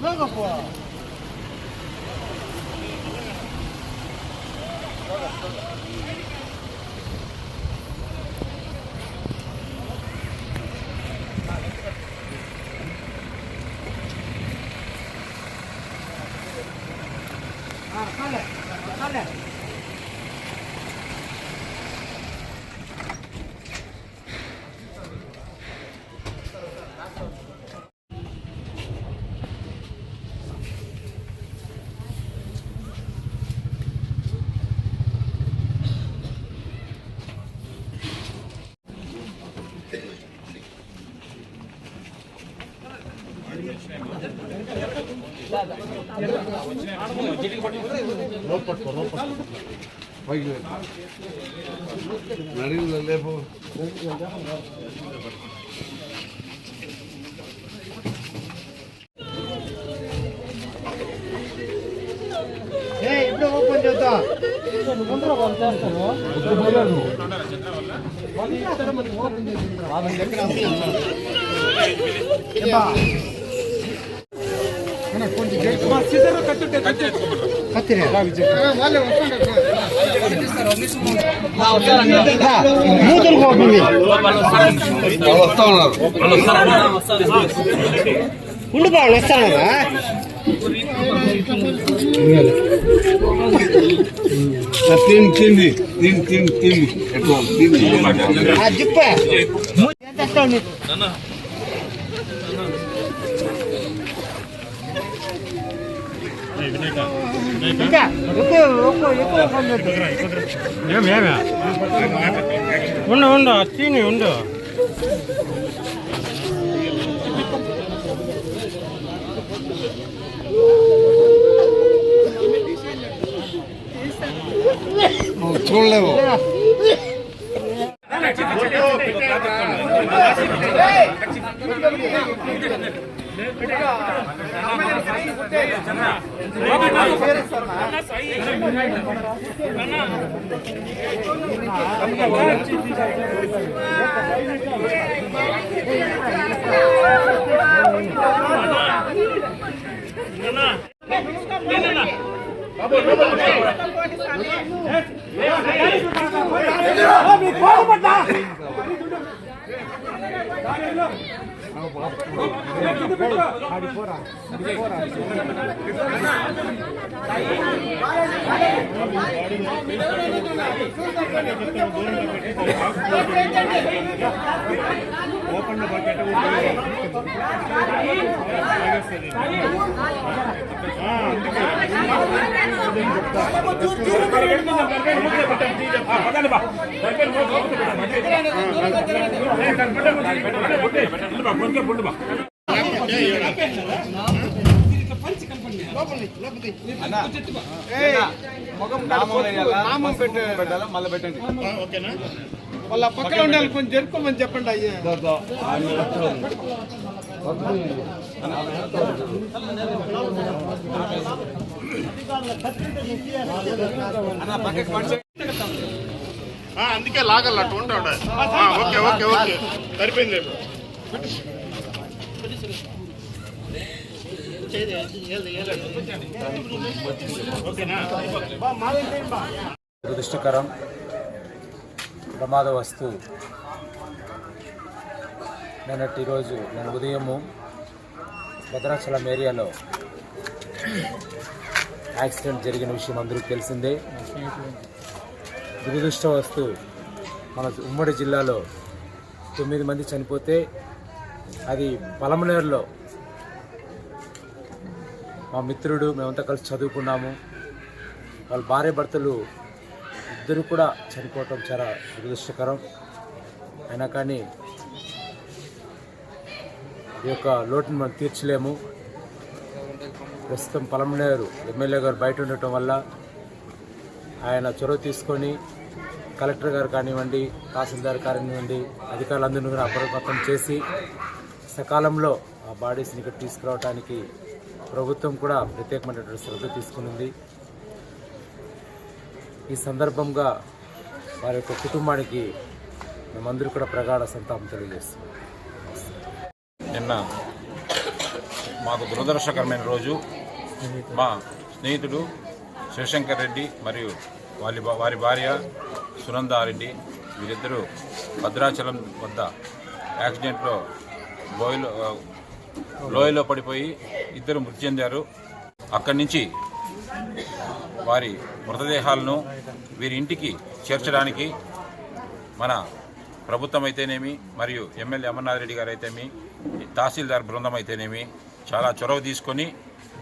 那个不。లేపు ఇప్పుడు ఓపెన్ చేద్దా మూతులు పోతుంది వస్తా ఉన్నారు ఉండు బాగుండు వస్తానరా తిని తిండి తిని తిని తిని ఎట్లా తిని ఆ జిప్ప ஆடி போறான் ஆடி போறான் ஓபன் பாக்கெட் போட்டுப்பா ఉండు తిని ఉండు నువ్వు చూడలేవు వాళ్ళ పక్కన ఉండాలి కొంచెం జరుపుకోమని చెప్పండి అయ్యా అందుకే లాగల్ అటు. ఉంటాడు ఓకే ఓకే ఓకే. సరిపోయింది దురదృష్టకరం ప్రమాదవస్తు. నిన్నటి రోజు నేను ఉదయము భద్రాచలం ఏరియాలో యాక్సిడెంట్ జరిగిన విషయం అందరికీ తెలిసిందే. దురదృష్టవస్తు మన ఉమ్మడి జిల్లాలో తొమ్మిది మంది చనిపోతే అది పలమనేరులో మా మిత్రుడు మేమంతా కలిసి చదువుకున్నాము. వాళ్ళ భార్య భర్తలు ఇద్దరు కూడా చనిపోవటం చాలా దురదృష్టకరం. అయినా కానీ ఈ యొక్క లోటును మనం తీర్చలేము. ప్రస్తుతం పలమనేరు ఎమ్మెల్యే గారు బయట ఉండటం వల్ల ఆయన చొరవ తీసుకొని కలెక్టర్ గారు కానివ్వండి తహసీల్దార్ కానివ్వండి అధికారులందరినీ కూడా అప్రమత్తం చేసి సకాలంలో ఆ బాడీస్ని ఇక్కడ తీసుకురావడానికి ప్రభుత్వం కూడా ప్రత్యేకమైనటువంటి శ్రద్ధ తీసుకునింది. ఈ సందర్భంగా వారి యొక్క కుటుంబానికి మేమందరూ కూడా ప్రగాఢ సంతాపం తెలియజేస్తున్నాం. నిన్న మాకు దురదృష్టకరమైన రోజు. మా స్నేహితుడు శివశంకర్ రెడ్డి మరియు వారి వారి భార్య సునందారెడ్డి వీరిద్దరూ భద్రాచలం వద్ద యాక్సిడెంట్లో బోయిలో లోయలో పడిపోయి ఇద్దరు మృతి చెందారు. అక్కడి నుంచి వారి మృతదేహాలను వీరి ఇంటికి చేర్చడానికి మన ప్రభుత్వం అయితేనేమి మరియు ఎమ్మెల్యే అమర్నాథ్ రెడ్డి గారు అయితేమి తహసీల్దార్ బృందం అయితేనేమి చాలా చొరవ తీసుకొని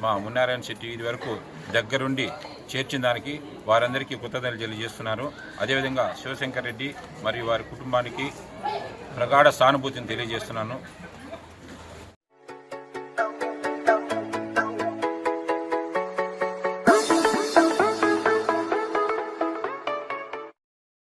మా మున్నారాయణ శెట్టి ఇది వరకు దగ్గరుండి చేర్చిన దానికి వారందరికీ కృతజ్ఞతలు తెలియజేస్తున్నారు. అదేవిధంగా శివశంకర్ రెడ్డి మరియు వారి కుటుంబానికి ప్రగాఢ సానుభూతిని తెలియజేస్తున్నాను.